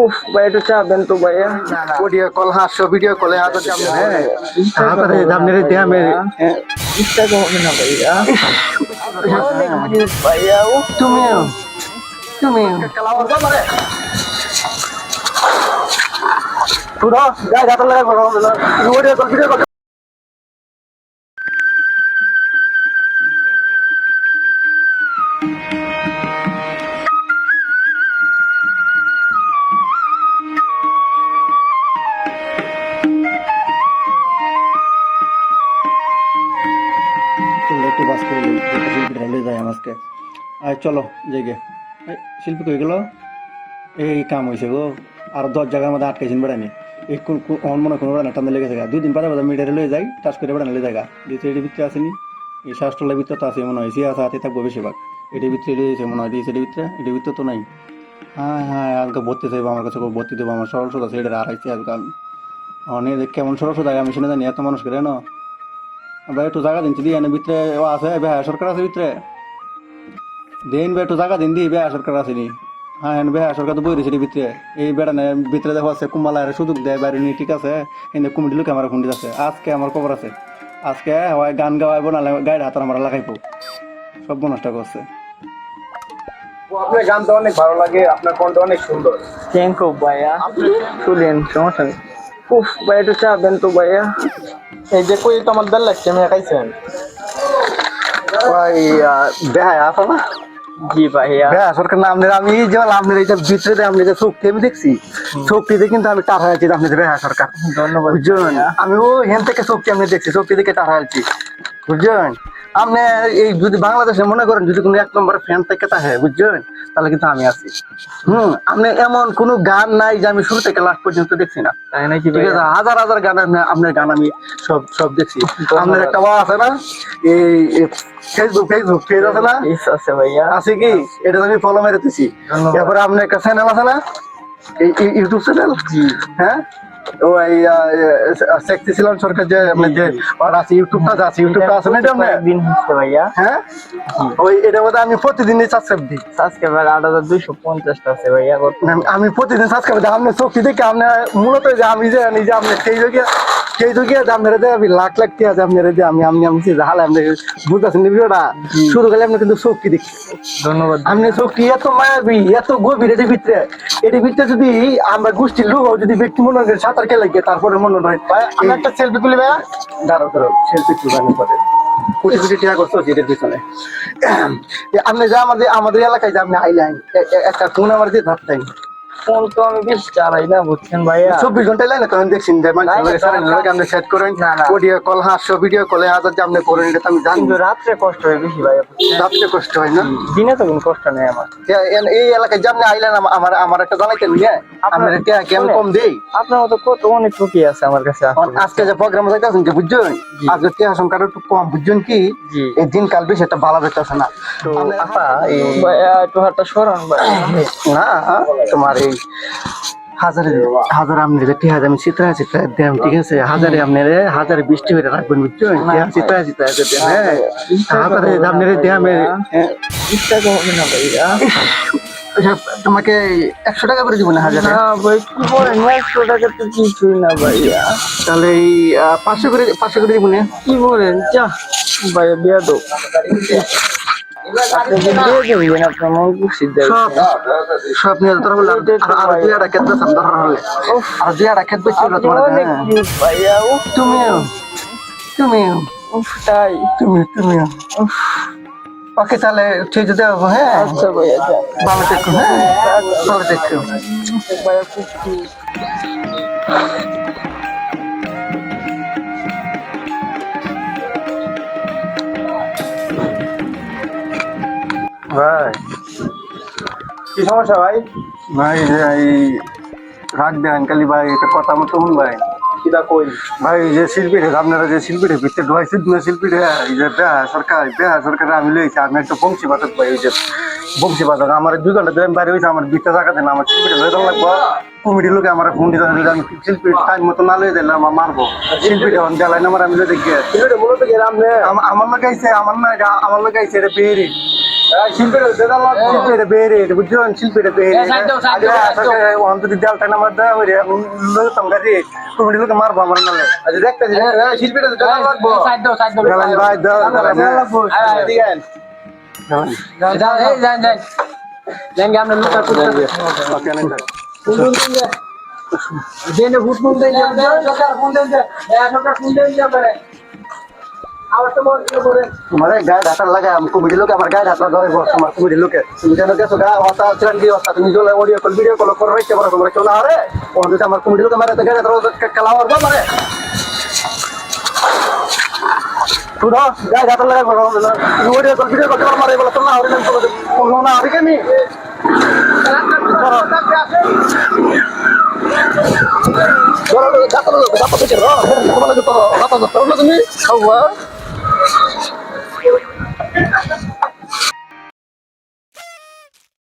উফ ভাই চা দেন তো ভাইয়া। ভিডিও কল হাসো ভিডিও কলে হাজার জামনে হ্যাঁ হাতারে জামনে রে দে আমি ইচ্ছা হবে না ভাইয়া ভাইয়া। উফ তুমিও। তুমিও। পুরো গায়ে হাতে লাগা করো। ভিডিও কল ভিডিও কল শিল্পী যায় আজকে। আয়, চলো, জেগে। শিল্পী কই গেল? এই কাম হয়েছে গো। আর দশ জায়গার মধ্যে আটকাইছেন বেড়ানি। এই অন মনে কোনো বেড়ানা, টান লেগে থাকে দুই দিন পরে বোধহয় মিটারে লয়ে যাই, টাচ করে বেড়ানা লয়ে জায়গা দ্বিতীয় এটির ভিতরে আসেনি। এই শ্বাসটলের ভিতরে তো আছে, মনে হয়। সিয়া হাতে থাকব বেশিরভাগ। এটির ভিতরে লয়েছে মনে হয়। এটির ভিতরে। এটির ভিতরে তো নাই। হ্যাঁ হ্যাঁ আজকে ভর্তি দেবো আমার কাছে ভর্তি দেবো আমার সরল সোজা সেটা আড়াইছে আজকে আমি। অনেক কেমন সরল আমি শুনে জানি। এত মানুষ করে, না? ভাই একটু জায়গা দিন দিয়ে ভিতরে ও আছে বেহা সরকার আছে ভিতরে। দিন ভাই একটু জায়গা দিন দি বেহা সরকার আছে নি হ্যাঁ হ্যাঁ বেহা সরকার তো বই রয়েছে ভিতরে। এই বেড়া নেই ভিতরে দেখো আছে কুম্বালা সুযোগ দেয় বাইরে নিয়ে ঠিক আছে? কিন্তু কুমিটি লোক আমার খুন্ডি আছে আজকে আমার খবর আছে। আজকে হয় গান গাওয়াইবো না গাড়ি হাতার আমার লাগাইবো। সব নষ্ট করছে। আপনার গান তো অনেক ভালো লাগে আপনার কণ্ঠ অনেক সুন্দর। থ্যাংক ইউ ভাইয়া। শুনেন সমস্যা নেই। উফ ভাই একটু চাপেন তো ভাইয়া। এই যে কই তো আমার দেড় লাগছে আমি খাইছেন ওই বেহা আছে না জি ভাইয়া বেহা সরকার না আপনার আমি যে আপনার এই যে ভিতরে যে আপনি যে শক্তি আমি দেখছি শক্তিতে কিন্তু আমি টার হয়েছি আপনাদের বেহা সরকার ধন্যবাদ বুঝছেন আমি ও হেন থেকে শক্তি আমি দেখছি শক্তি দেখে টার হয়েছি বুঝছেন আপনি এই যদি বাংলাদেশে মনে করেন যদি কোনো এক নম্বর ফ্যান থেকে থাকে বুঝছেন তাহলে কিন্তু আমি আছি। হুম আপনি এমন কোনো গান নাই যে আমি শুরু থেকে লাস্ট পর্যন্ত দেখছি না। ঠিক আছে? হাজার হাজার গান আপনার গান আমি সব সব দেখছি। আপনার একটা ওয়া আছে না? এই ফেসবুক ফেসবুক পেজ আছে না? আছে ভাইয়া। আছে কি? এটা আমি ফলো মেরে দিছি। ধন্যবাদ। আপনার একটা চ্যানেল আছে না? ইউটিউব চ্যানেল হ্যাঁ? ওই ছিলাম সরকার যে আছে ইউটিউবটা আছে ইউটিউবটা আছে না এটা দিন হচ্ছে ভাইয়া। হ্যাঁ? ওই এটা মধ্যে আমি প্রতিদিনই সাবস্ক্রাইব দিই। সাবস্ক্রাইবার আট হাজার দুইশো পঞ্চাশটা আছে ভাইয়া আমি- প্রতিদিন সাবস্ক্রাইব দিই। আপনার চোখ দেখে আপনি মূলত যে আমি যে নিজে আপনি সেই যোগে সেই আপনার আমি লাখ লাখ টিয়া আপনার যে আমি আমি আমি যে হালে আপনি বুঝতেছেন ভিডিওটা শুরু করলে আপনি কিন্তু দেখছি ধন্যবাদ। আপনি চোখটি এত মায়াবী এত গভীর এটির ভিতরে? এটির ভিতরে যদি আমরা গোষ্ঠীর লোক যদি ব্যক্তি মনে সাঁতার খেলে গিয়ে তারপরে মনে হয় আমি একটা সেলফি তুলি ভাইয়া। দাঁড়ো দাঁড়ো সেলফি তুলানো করে কোটি কোটি টাকা করতে হচ্ছে এটার পিছনে। আপনি যে আমাদের আমাদের এলাকায় যে আপনি আইলেন একটা ফোন আমার দিয়ে ধরতেন। ফোন তো আমি বেশ চালাই না বুঝছেন ভাইয়া? চব্বিশ ঘন্টায় লাইনে না, না। আপনি সেট করেন। অডিও কল হাসো ভিডিও কলে হাজার যে আপনি করেন এটা আমি জানি। রাত্রে কষ্ট হয় বেশি ভাইয়া রাত্রে কষ্ট হয় না? দিনে তো কোনো কষ্ট নেই আমার। এই এলাকায় যে আপনি আইলেন আমার আমার একটা জানাইতেন নিয়ে আপনার এটা কম দেই? আপনার মতো কত অনেক লোকই আছে আমার কাছে আজকে যে প্রোগ্রাম যাইতেছেন কি বুঝছেন? আজকে সংখ্যাটা একটু কম বুঝছেন কি? এই দিন কাল বেশি একটা ভালো যাইতেছে না। তো আপা এই ভাইয়া একটু হাতটা সরান না তোমার এই হাজারে হাজার আপনি টিয়া আমি চিত্রা ঠিক আছে হাজারে আপনার হাজারে বৃষ্টি হয়ে রাখবেন বুঝছেন? টিয়া চিত্রা চিত্রা দেম হ্যাঁ? হাজারে আপনার দেম ইচ্ছা হবে না ভাইয়া। তোমাকে একশো টাকা করে দিব না হাজারে? একশো টাকা তো কিছুই না ভাইয়া। তাহলে এই পাঁচশো করে পাঁচশো করে দিব না? কি বলেন? যা ভাইয়া বিয়া দো আপনি দেয় তোর হলে আর হ্যাঁ। cute ভাইয়া উফ তুমিও তুমিও উফ তাই তুমি তুমিও ওকে তাহলে ঠিক দেবো হ্যাঁ ভালো থেকো হ্যাঁ ভালো থেকো কি সমস্যা ভাই? ভাই এই রাগ দেন কালি ভাই এটা কথা মতো শুন ভাই। কিটা কই? ভাই যে শিল্পীরে আপনারা যে শিল্পীরে ভিতরে ঢুকাইছে দুই শিল্পীরে এই যে বেহা সরকার বেহা সরকার আমি লইছি আমি একটা বংশী বাদক ভাই ওই যে বংশী বাদক আমার দুই ঘণ্টা ধরে বাইরে হয়েছে আমার বিটা জায়গা দেন আমার শিল্পীরে লয়ে দেওয়া লাগবো। কমিটি লোকে আমার ফোন দিতে যদি আমি শিল্পী টাইম মতো না লয়ে দিলে আমার মারবো। শিল্পীটা অন জ্বালাই আমার আমি লয়ে দেখি আমার লোক আইছে আমার না আমার লোক আইছে এটা বেরি শিল্পীটা বেরে বুঝছেন শিল্পীটা বেরে অন্ত দেলটা নামার দেওয়া হইরে লোক তোমরা রে তুমি লোকে মারবো আমার নালে আচ্ছা দেখতে শিল্পীটা লাগবো ভাই দাও তোমার গায়ে ঢাকার লাগে আমি কমিটি লোকে আমার গায়ে ঢাকা ধরে বস আমার কমিটি লোকে তুমি যেন গেছো গা অবস্থা ছিলেন কি অবস্থা তুমি চলে অডিও কল ভিডিও কল করে রাখতে পারো তোমরা চলে আরে ও যদি আমার কমিটি লোকে মারে তো গায়ে ধরো খেলা মারবো মারে শুনো গায়ে ঢাকার লাগে অডিও কল ভিডিও করতে মারে বলে তোমরা আরে না না আরে কেমি তোমার তুমি